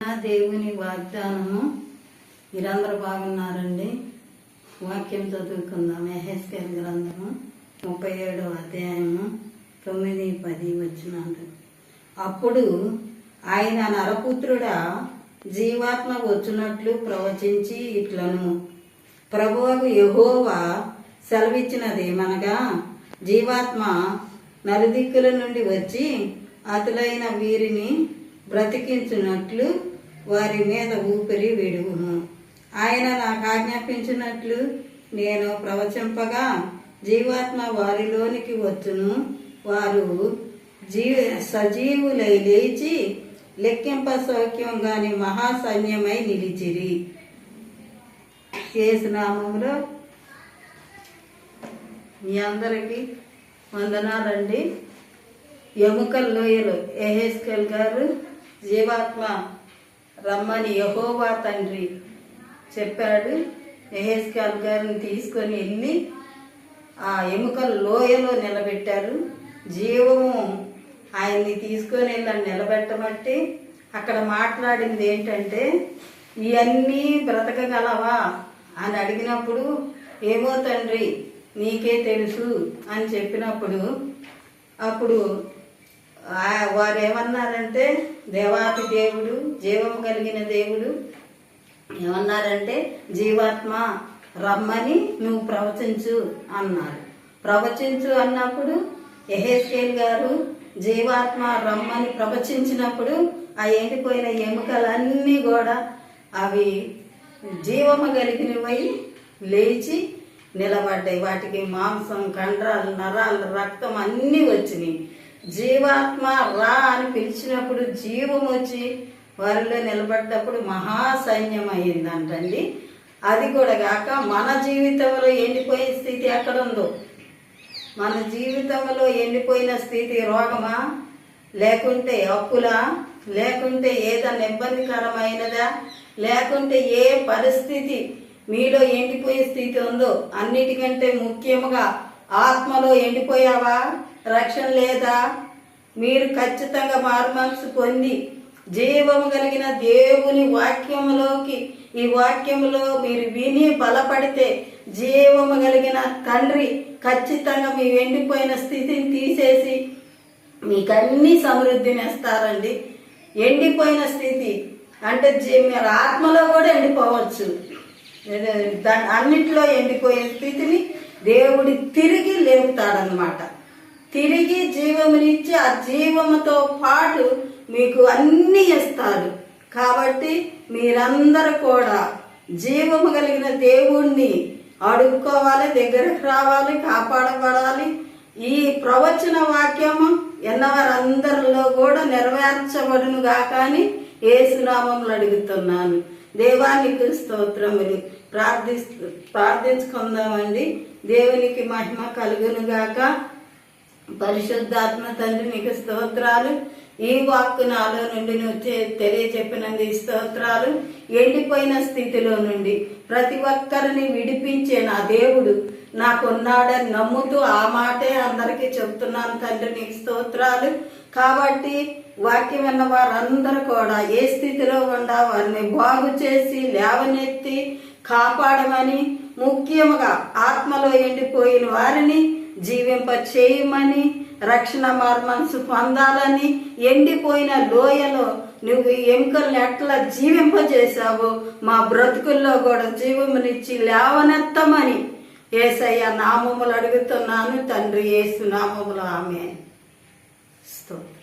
నా దేవుని వాగ్దానము. మీరందరూ బాగున్నారండి? వాక్యం చదువుకుందాం. ఎహెస్కేల్ గ్రంథము ముప్పై ఏడో అధ్యాయము తొమ్మిది పది వచ్చినాడు అప్పుడు ఆయన నరపుత్రుడా జీవాత్మ వచ్చినట్లు ప్రవచించి ఇట్లను. ప్రభుకు యహోవా సెలవిచ్చినది సెలవిచ్చినదేమనగా జీవాత్మ నలుదిక్కుల నుండి వచ్చి అతులైన వీరిని బ్రతికించినట్లు వారి మీద ఊపిరి విడుగును ఆయన నాకు ఆజ్ఞాపించినట్లు నేను ప్రవచింపగా జీవాత్మ వారిలోనికి వచ్చును. వారు జీవ సజీవులై లేచి లెక్కింప సౌఖ్యం గాని మహాసైన్యమై నిలిచిరి. నామంలో మీ అందరికీ వందనాలండి. ఎముకల్ లోయలు ఎహెస్కెల్ గారు జీవాత్మ రమ్మని యహోవా తండ్రి చెప్పాడు. ఎహెస్కెల్ గారిని తీసుకొని వెళ్ళి ఆ ఎముకల లోయలో నిలబెట్టారు. జీవము ఆయన్ని తీసుకొని వెళ్ళి నిలబెట్టబట్టి అక్కడ మాట్లాడింది ఏంటంటే ఇవన్నీ బ్రతకగలవా అని అడిగినప్పుడు ఏమో తండ్రి నీకే తెలుసు అని చెప్పినప్పుడు అప్పుడు వారు ఏమన్నారంటే దేవాతి దేవుడు జీవము కలిగిన దేవుడు ఏమన్నారంటే జీవాత్మ రమ్మని నువ్వు ప్రవచించు అన్నారు. ప్రవచించు అన్నప్పుడు ఎహెస్కేల్ గారు జీవాత్మ రమ్మని ప్రవచించినప్పుడు ఆ ఎండిపోయిన ఎముకలన్నీ కూడా అవి జీవము కలిగినవై లేచి నిలబడ్డాయి. వాటికి మాంసం కండరాలు నరాలు రక్తం అన్నీ వచ్చినాయి. జీవాత్మ రా అని పిలిచినప్పుడు జీవం వచ్చి వారిలో నిలబడ్డప్పుడు మహాసైన్యం అయిందంటండి అది కూడా కాక మన జీవితంలో ఎండిపోయే స్థితి ఎక్కడ ఉందో మన జీవితంలో ఎండిపోయిన స్థితి రోగమా? లేకుంటే అప్పులా? లేకుంటే ఏదైనా ఇబ్బందికరమైనదా? లేకుంటే ఏ పరిస్థితి మీలో ఎండిపోయే స్థితి ఉందో? అన్నిటికంటే ముఖ్యముగా ఆత్మలో ఎండిపోయావా? రక్షణ లేదా? మీరు ఖచ్చితంగా మార్మల్స్ పొంది జీవము కలిగిన దేవుని వాక్యములోకి ఈ వాక్యములో మీరు విని బలపడితే జీవము కలిగిన తండ్రి ఖచ్చితంగా మీ ఎండిపోయిన స్థితిని తీసేసి మీకు అన్ని సమృద్ధిని ఇస్తారండి. ఎండిపోయిన స్థితి అంటే మీరు ఆత్మలో కూడా ఎండిపోవచ్చు. ఏదో అన్నిట్లో ఎండిపోయే స్థితిని దేవుడి తిరిగి లేపుతాడనమాట తిరిగి జీవమునిచ్చి ఆ జీవముతో పాటు మీకు అన్ని ఇస్తాడు. కాబట్టి మీరందరూ కూడా జీవము కలిగిన దేవుణ్ణి అడుక్కోవాలి దగ్గరకు రావాలి కాపాడబడాలి. ఈ ప్రవచన వాక్యము ఎన్నవారందరిలో కూడా నెరవేర్చబడును గాక అని ఏసునామంలో అడుగుతున్నాను. దేవానికి స్తోత్రములు. ప్రార్థి ప్రార్థించుకుందామండి. దేవునికి మహిమ కలుగును గాక పరిశుద్ధాత్మ తండ్రి నీకు స్తోత్రాలు. ఈ వాక్కు నాలో నుండి నువ్వు చే- తెలియచెప్పినందు ఈ స్తోత్రాలు ఎండిపోయిన స్థితిలో నుండి ప్రతి ఒక్కరిని విడిపించే నా దేవుడు నాకున్నాడని నమ్ముతూ ఆ మాటే అందరికీ చెప్తున్నాను తండ్రి నీకు స్తోత్రాలు. కాబట్టి వాక్యం విన్న వారందరూ కూడా ఏ స్థితిలో ఉండా వారిని బాగు చేసి లేవనెత్తి కాపాడమని ముఖ్యముగా ఆత్మలో ఎండిపోయిన వారిని జీవింప చేయమని రక్షణ మార్మన్సు పొందాలని ఎండిపోయిన లోయలో నువ్వు ఎముకల్ని ఎట్లా జీవింపజేశావు మా బ్రతుకుల్లో కూడా జీవమునిచ్చి లేవనెత్తమని ఏసయ్య నామములు అడుగుతున్నాను. తండ్రి ఏసు నామములు ఆమె స్తోత్రం.